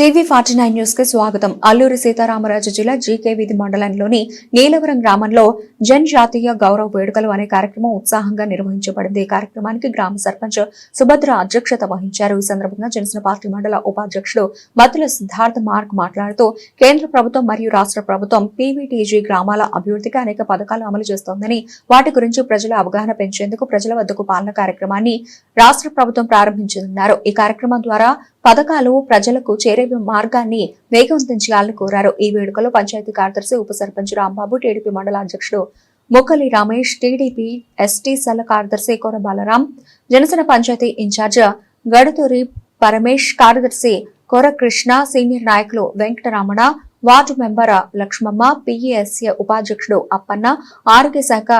TV forty nine న్యూస్కి స్వాగతం. అల్లూరి సీతారామరాజు జిల్లా జీకే వీధి మండలంలోని నీలవరం గ్రామంలో జన్ జాతీయ గౌరవ వేడుకలు అనే కార్యక్రమం ఉత్సాహంగా నిర్వహించబడింది. ఈ కార్యక్రమానికి గ్రామ సర్పంచ్ సుభద్ర అధ్యక్షత వహించారు. ఈ సందర్భంగా జనసేన పార్టీ మండల ఉపాధ్యక్షుడు మతుల సిద్ధార్థ మార్క్ మాట్లాడుతూ కేంద్ర ప్రభుత్వం మరియు రాష్ట్ర ప్రభుత్వం పీవీటీజీ గ్రామాల అభివృద్ధికి అనేక పథకాలు అమలు చేస్తోందని వాటి గురించి ప్రజల అవగాహన పెంచేందుకు ప్రజల వద్దకు పాలన కార్యక్రమాన్ని రాష్ట్ర ప్రభుత్వం ప్రారంభించనున్నారు. ఈ కార్యక్రమం ద్వారా పథకాలు ప్రజలకు చేరే మార్గాన్ని వేగవంతం చేయాలని కోరారు. ఈ వేడుకలో పంచాయతీ కార్యదర్శి ఉప సర్పంచ్ రాంబాబు టీడీపీ మండల అధ్యక్షుడు Mokkali Ramesh TDP ST cell కార్యదర్శి కోర బాలరాం జనసేన పంచాయతీ ఇన్ఛార్జ్ గడుతూరి పరమేష్ కార్యదర్శి కోర కృష్ణ సీనియర్ నాయకులు Venkataramana ward member Lakshmamma PESA ఉపాధ్యక్షుడు అప్పన్న ఆరోగ్య శాఖ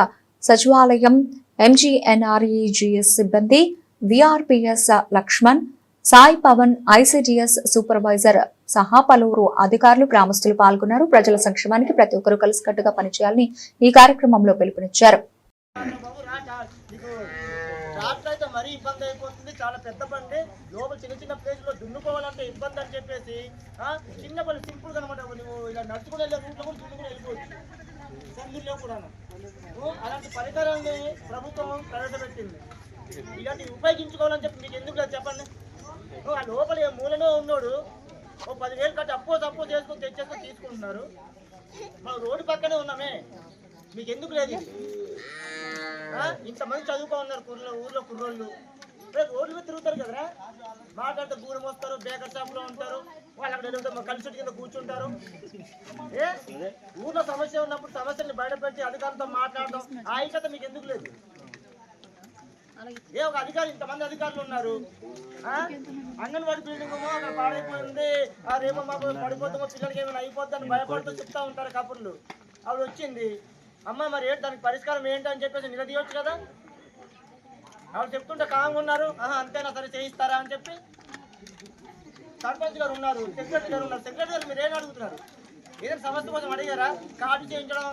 సచివాలయం ఎంజీఎన్ఆర్ఈజీఎస్ సిబ్బంది VRPS Laxman Sai Pawan ICDS supervisor సహా పలువురు అధికారులు గ్రామస్తులు పాల్గొన్నారు. ప్రజల సంక్షేమానికి ప్రతి ఒక్కరూ కలిసికట్టుగా పనిచేయాలని ఈ కార్యక్రమంలో పిలుపునిచ్చారు. బాబు అయితే మరీ ఇబ్బంది అయిపోతుంది. చాలా పెద్ద బండి. లోపల చిన్న చిన్న ప్లేస్లో దున్నుకోవాలంటే ఇబ్బంది అని చెప్పేసి చిన్న బండి సింపుల్ అనమాట నువ్వు ఇలా నడుచుకుని వెళ్ళే రూట్లో కూడా దున్నుకుని వెళ్ళిపోవచ్చు. సందుల్లో కూడా. అలాంటి పరికరాన్ని ప్రభుత్వం ప్రవేశపెట్టింది. ఇలాంటివి ఉపయోగించుకోవాలని చెప్పి మీకు ఎందుకు చెప్పండి? నువ్వు ఆ లోపల ఏ మూలనే ఉన్నాడు. ఓ పదివేలు కట్టి అప్పో తప్పో చేసుకొని తెచ్చేసుకొని తీసుకుంటున్నారు. మనం రోడ్డు పక్కనే ఉన్నామే. మీకు ఎందుకు లేదు? ఇంతమంది చదువుకో ఉన్నారు కుర్రలో ఊర్లో కుర్రోళ్ళు. రేపు రోడ్ల మీద తిరుగుతారు కదరా? మాట్లాడితే దూరం వస్తారు బేకర్ షాప్లో ఉంటారు వాళ్ళు అక్కడ మా కలిసి కింద కూర్చుంటారు. ఏ? ఊర్లో సమస్య ఉన్నప్పుడు సమస్యని బయటపెట్టి అధికారులతో మాట్లాడడం ఆ ఐక్యత మీకు ఎందుకు లేదు? ఏ ఒక అధికారి ఇంతమంది అధికారులు ఉన్నారు. అంగన్వాడి బిల్డింగ్ అక్కడ పాడైపోయింది. ఆ రేపు మాకు పడిపోతామో పిల్లలకి ఏమైనా అయిపోద్దని భయపడుతూ చెప్తా ఉంటారు కబుర్లు. ఆవిడ వచ్చింది. అమ్మ మరి ఏంటి దానికి పరిష్కారం ఏంటి అని చెప్పేసి నిలదీయొచ్చు కదా? ఆవిడ చెప్తుంటే కాంగా ఉన్నారు. ఆహా అంతేనా సరే చేయిస్తారా అని చెప్పి. సర్పంచ్ గారు ఉన్నారు సెక్రటరీ గారు ఉన్నారు. సెక్రటరీ గారు మీరు ఏం అడుగుతున్నారు? ఏదైనా సమస్య కోసం అడిగారా? కార్డు చేయించడం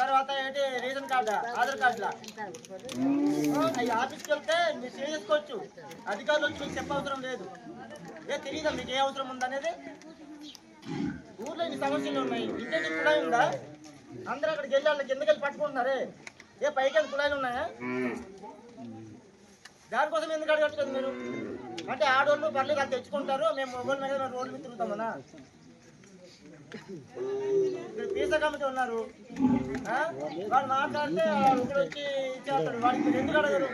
తర్వాత ఏంటి రేషన్ కార్డా? ఆధార్ కార్డులా? అవి ఆఫీస్కి వెళ్తే మీరు చేసుకోవచ్చు. అధికారులు వచ్చి మీకు చెప్పవసరం లేదు. ఏ తెలియదా మీకు ఏ అవసరం ఉందనేది? ఊర్లో ఇన్ని సమస్యలు ఉన్నాయి. ఇంటికి కుళాయి ఉందా? అందరూ అక్కడికి వెళ్ళి వాళ్ళకి ఎందుకు వెళ్ళి పట్టుకుంటున్నారే? ఏ పైకి కుళాయిలు ఉన్నాయా? దానికోసం ఎందుకు అడగచ్చు కదా మీరు? అంటే ఆడోళ్ళు పర్లేదు అది తెచ్చుకుంటారు. మేము మొబైల్ మీద రోడ్లు తిరుగుతామన్నా పీసా కమిటీ ఉన్నారు వాళ్ళు మాట్లాడితే ఒకడు వచ్చి ఇచ్చేస్తాడు. వాడికి ఎందుకు అడగరు?